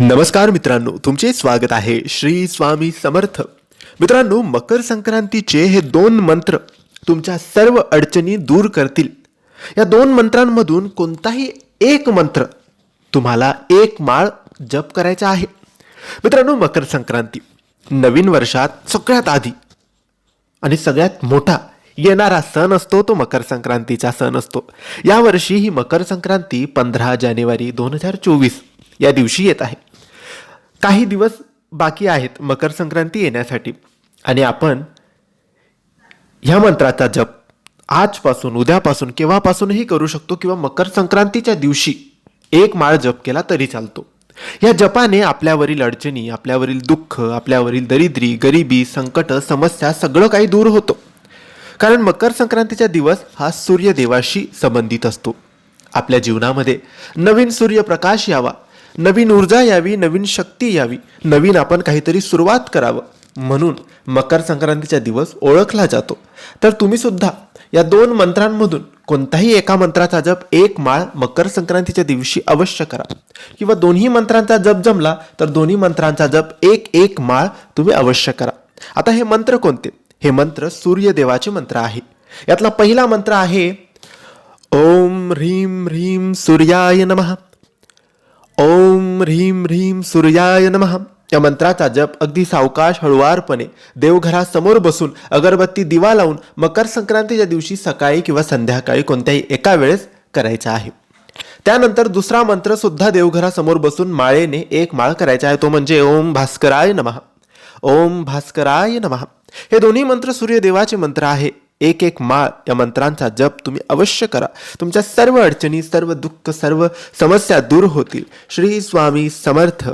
नमस्कार मित्रांनो तुमचे स्वागत आहे श्री स्वामी समर्थ. मित्रांनो मकर संक्रांतीचे हे दोन मंत्र तुमच्या सर्व अडचणी दूर करतील. या दोन मंत्रांमधून कोणताही एक मंत्र तुम्हाला एक माळ जप करायचा आहे. मित्रांनो मकर संक्रांती नवीन वर्षात सगळ्यात आधी आणि सगळ्यात मोठा येणारा सण असतो तो मकर संक्रांतीचा सण असतो. यावर्षी ही मकर संक्रांती पंधरा जानेवारी दोन हजार चोवीस या दिवशी येत आहे. काही दिवस बाकी आहेत मकर संक्रांती येण्यासाठी. आणि आपण ह्या मंत्राचा जप आजपासून उद्यापासून केव्हापासूनही करू शकतो किंवा मकर संक्रांतीच्या दिवशी एक माळ जप केला तरी चालतो. या जपाने आपल्यावरील अडचणी आपल्यावरील दुःख आपल्यावरील दरिद्री गरिबी संकट समस्या सगळं काही दूर होतं. कारण मकर संक्रांतीचा दिवस हा सूर्यदेवाशी संबंधित असतो. आपल्या जीवनामध्ये नवीन सूर्यप्रकाश यावा. नवीन ऊर्जा यावी नवीन शक्ती यावी नवीन आपण काहीतरी सुरुवात करावं. म्हणून मकर संक्रांतीचा दिवस ओळखला जातो. तर तुम्ही सुद्धा या दोन मंत्रांमधून कोणताही एका मंत्राचा जप एक माळ मकर संक्रांतीच्या दिवशी अवश्य करा. किंवा दोन्ही मंत्रांचा जप जमला तर दोन्ही मंत्रांचा जप एक एक माळ तुम्ही अवश्य करा. आता हे मंत्र कोणते? हे मंत्र सूर्यदेवाचे मंत्र आहे. यातला पहिला मंत्र आहे ओम ह्रीम ह्रीम सूर्याय नमः. ओम ह्रीम ह्रीम सूर्याय नमः. या मंत्राचा जप अगदी सावकाश हळुवारपणे देवघरासमोर बसून अगरबत्ती दिवा लावून मकर संक्रांतीच्या दिवशी सकाळी किंवा संध्याकाळी कोणत्याही एका वेळेस करायचा आहे. त्यानंतर दुसरा मंत्र सुद्धा देवघरासमोर बसून माळेने एक माळ करायचा आहे तो म्हणजे ओम भास्कराय नमः. ओम भास्कराय नमः. हे दोन्ही मंत्र सूर्यदेवाचे मंत्र आहे. एक एक माळ या मंत्रांचा जप तुम्ही अवश्य करा. तुमच्या सर्व अडचणी सर्व दुःख सर्व समस्या दूर होतील. श्री स्वामी समर्थ.